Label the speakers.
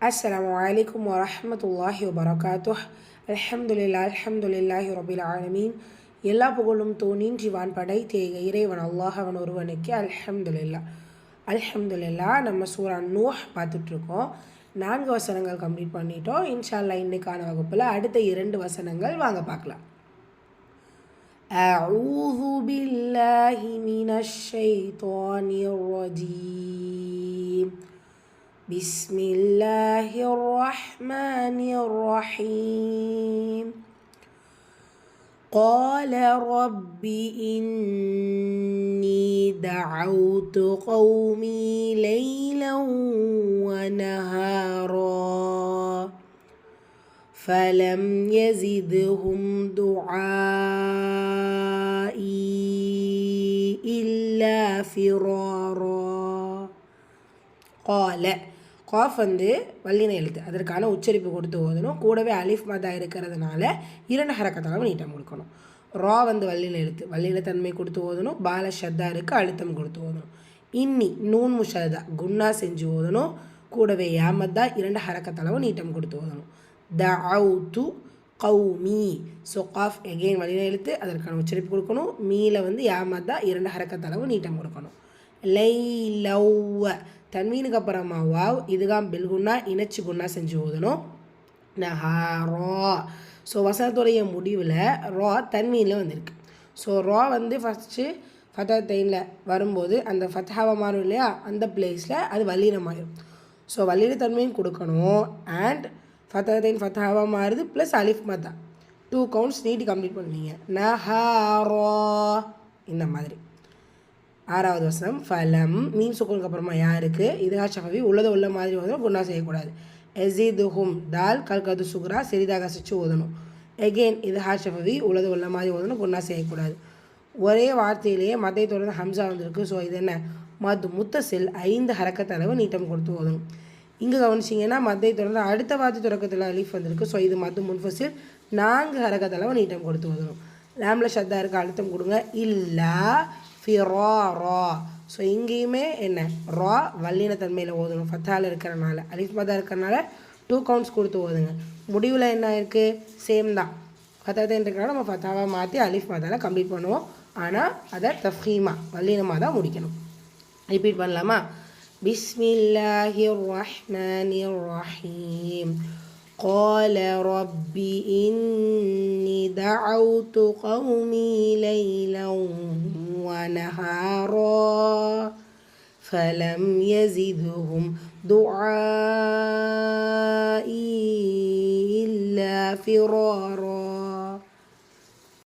Speaker 1: السلام عليكم ورحمة الله وبركاته الحمد لله الحمد لله رب العالمين எல்லா புகழும் தோனின்றி வான் படைத்தேக இறைவன் அல்லாஹ் அவன் ஒருவனுக்கு அல்ஹம்துலில்லா அல்ஹம்துலில்லா நம்ம சூரா நூஹ் பார்த்துட்ருக்கோம் நான்கு வசனங்கள் கம்ப்ளீட் பண்ணிட்டோம் இன்ஷால்லா இன்னைக்கான வகுப்பில் அடுத்த இரண்டு வசனங்கள் வாங்க பார்க்கலாம் أعوذ بالله من الشيطان الرجيم بسم الله الرحمن الرحيم. قال رب إني دعوت قومي ليلا ونهارا فلم يزدهم دعائي إلا فرارا. قال காஃப் வந்து வல்லின எழுத்து அதற்கான உச்சரிப்பு கொடுத்து ஓதணும். கூடவே அலிஃப் மதா இருக்கிறதுனால இரண்டு ஹரக்கத்தளவு நீட்டம் கொடுக்கணும் ரா வந்து வல்லின எழுத்து வல்லின தன்மை கொடுத்து ஓதணும். பால ஷத்தாருக்கு அழுத்தம் கொடுத்து ஓதணும். இன்னி நூன் முஷதா குன்னா செஞ்சு ஓதணும். கூடவே ஏமத்தா இரண்டு ஹரக்கத்தளவு நீட்டம் கொடுத்து ஓதணும். த து கௌமி. ஸோ காஃப் எகெயின் வலின எழுத்து அதற்கான உச்சரிப்பு கொடுக்கணும். மீல வந்து யாமத்தா இரண்டு ஹரக்கத்தளவு நீட்டம் கொடுக்கணும். லை லவ்வ தன்வீனுக்கு அப்புறமா வாவ் இதுதான் பில்குன்னா இணைச்சி குன்னா செஞ்சு ஓதணும் நஹாரா ஸோ வசனத்துடைய முடிவில் ரா தன்வீனில் வந்திருக்கு. ஸோ ரா வந்து ஃபஸ்ட்டு ஃபத்தைனில் வரும்போது அந்த ஃபத்ஹாவை மாறும் இல்லையா? அந்த பிளேஸில் அது வல்லினமாயிரும். ஸோ வல்லின தன்மையும் கொடுக்கணும். அண்ட் ஃபத்தைன் ஃபத்ஹாவா மாறுது ப்ளஸ் அலிஃப் மத்தா. டூ கவுண்ட்ஸ் நீட்டு கம்ப்ளீட் பண்ணுவீங்க நஹாரா இந்த மாதிரி. ஆறாவது வசனம் ஃபலம் மீன் சுக்குனுக்கு அப்புறமா யாருக்கு? இதுகா சஃபவி உள்ளது உள்ள மாதிரி ஓதணும் குண்டா செய்யக்கூடாது. எசிது ஹும் தால் கல்கது சுக்ரா சிறிதாக சிச்சு ஓதணும் எகெயின் இது ஹா ஷஃபவி உள்ளது உள்ள மாதிரி ஓதணும் குண்ணா செய்யக்கூடாது. ஒரே வார்த்தையிலேயே மதை தொடர்ந்து ஹம்சா வந்திருக்கு. ஸோ இது என்ன? மது முத்தசில் ஐந்து ஹரக்கத்தளவு நீட்டம் கொடுத்து ஓதணும். இங்கே கவனிச்சிங்கன்னா மத்தை தொடர்ந்து அடுத்த வார்த்தை தொடக்கத்தில் அலீஃப் வந்திருக்கு. ஸோ இது மது முன்ஃபசில் நான்கு ஹரக்கத்தளவு நீட்டம் கொடுத்து ஓதணும். லேம்பில் ஷத்தா இருக்க அழுத்தம் கொடுங்க. இல்லை ஃபிராரா ஸோ இங்கேயுமே என்ன ரா வல்லின தன்மையில் ஓதணும் ஃபத்தால் இருக்கிறனால அலிஃப் மதா இருக்கிறனால டூ கவுண்ட்ஸ் கொடுத்து ஓதுங்க முடிவில் என்ன இருக்குது சேம் தான் ஃபத்தாத்தான் இருக்கிறனால நம்ம ஃபத்தாவாக மாற்றி அலிஃப் மதாவில் கம்ப்ளீட் பண்ணுவோம் ஆனால் அதை தஃபீமா வல்லினமாக தான் முடிக்கணும் ரிப்பீட் பண்ணலாமா பிஸ்மில்லாஹிர் ரஹ்மானிர் ரஹீம் قال رب إني دعوت قومي ليلا ونهارا فلم يزدهم دعائي إلا فرارا.